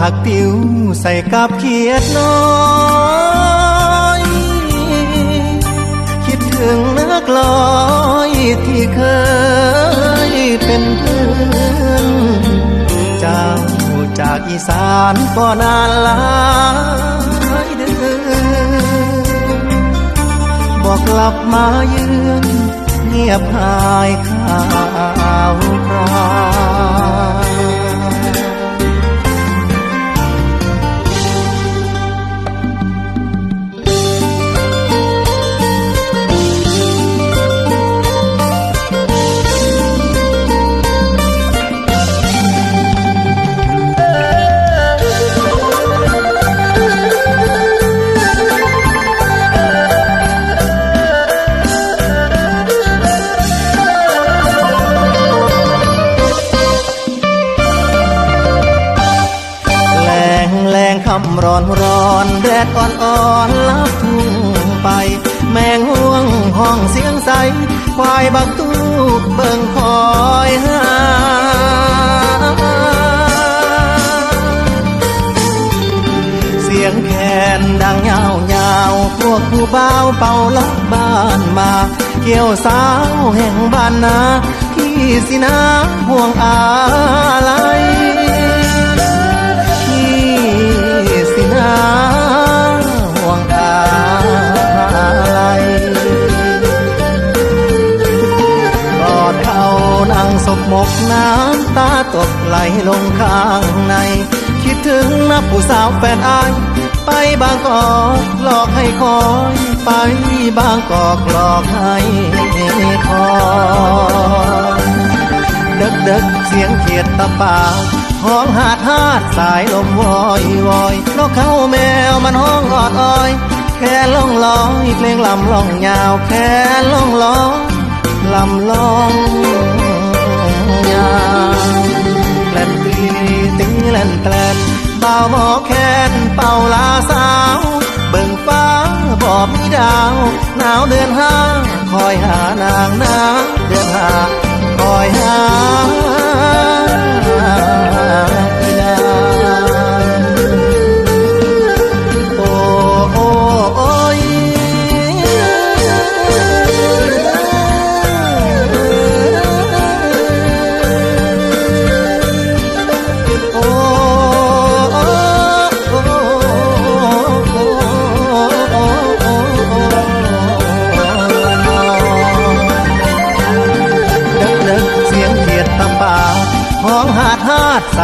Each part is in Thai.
ผักติวใส่กับเขียดน้อย คิดถึงนักลอยที่เคยเป็นเพื่อนเจ้าจากอีสานก็นานหลายเดือนบอกกลับมาเยือนเงียบหายข่าวคราว ร้อนร้อนแดดอ่อนอ่อนลับทุ่งไป แมงห่วงห้องเสียงใส ควายบักตู้เบิ่งคอยหาเสียงแคนดังยาวยาวพวกผู้บ่าวเป่าลักบ้านมา เกี่ยวสาวแห่งบ้านนาพี่สินาห่วงอะไร ลลงข้างใน คิดถึงนับผู้สาวแฟนอาย ไปบางกอกหลอกให้คอย ไปบางกอกหลอกให้คอยดึกดึกเสียงเขียดตะปากห้องหาดหาดสายลมวอยวอยนกเขาแมวมันห้องออดอ้อย แค่ล่องลอยเพลงลำล่องยาว แค่ล่องลอยลำล่องยาว นแกลนเป่าหมอแคนเป่าลาสาว เบิ่งฟ้าบอบมีดาว หนาวเดือนห้า คอยหานางนาเดือนห้า คอยหา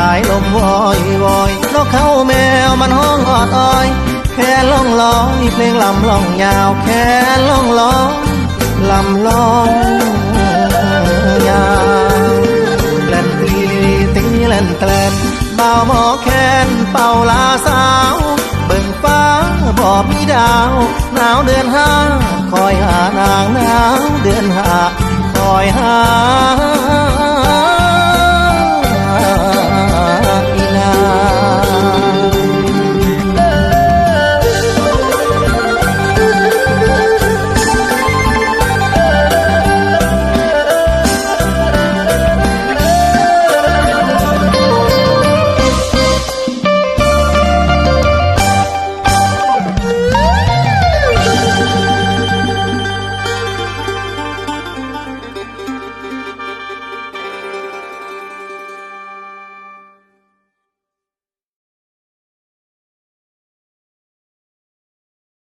ายลมวอยวอยนกเขาแมวมันห้องออดอ้อย แค่ล่องลอยเพลงลำล่องยาว แค่ล่องลอยลำล่องยาวแล่นตีตีแล่นแกลนเป่าหมอแคนเป่าลาสาวเบิ่งฟ้าบอบมีดาวหนาวเดือนห้าคอยหานางหนาวเดือนห้าคอยหา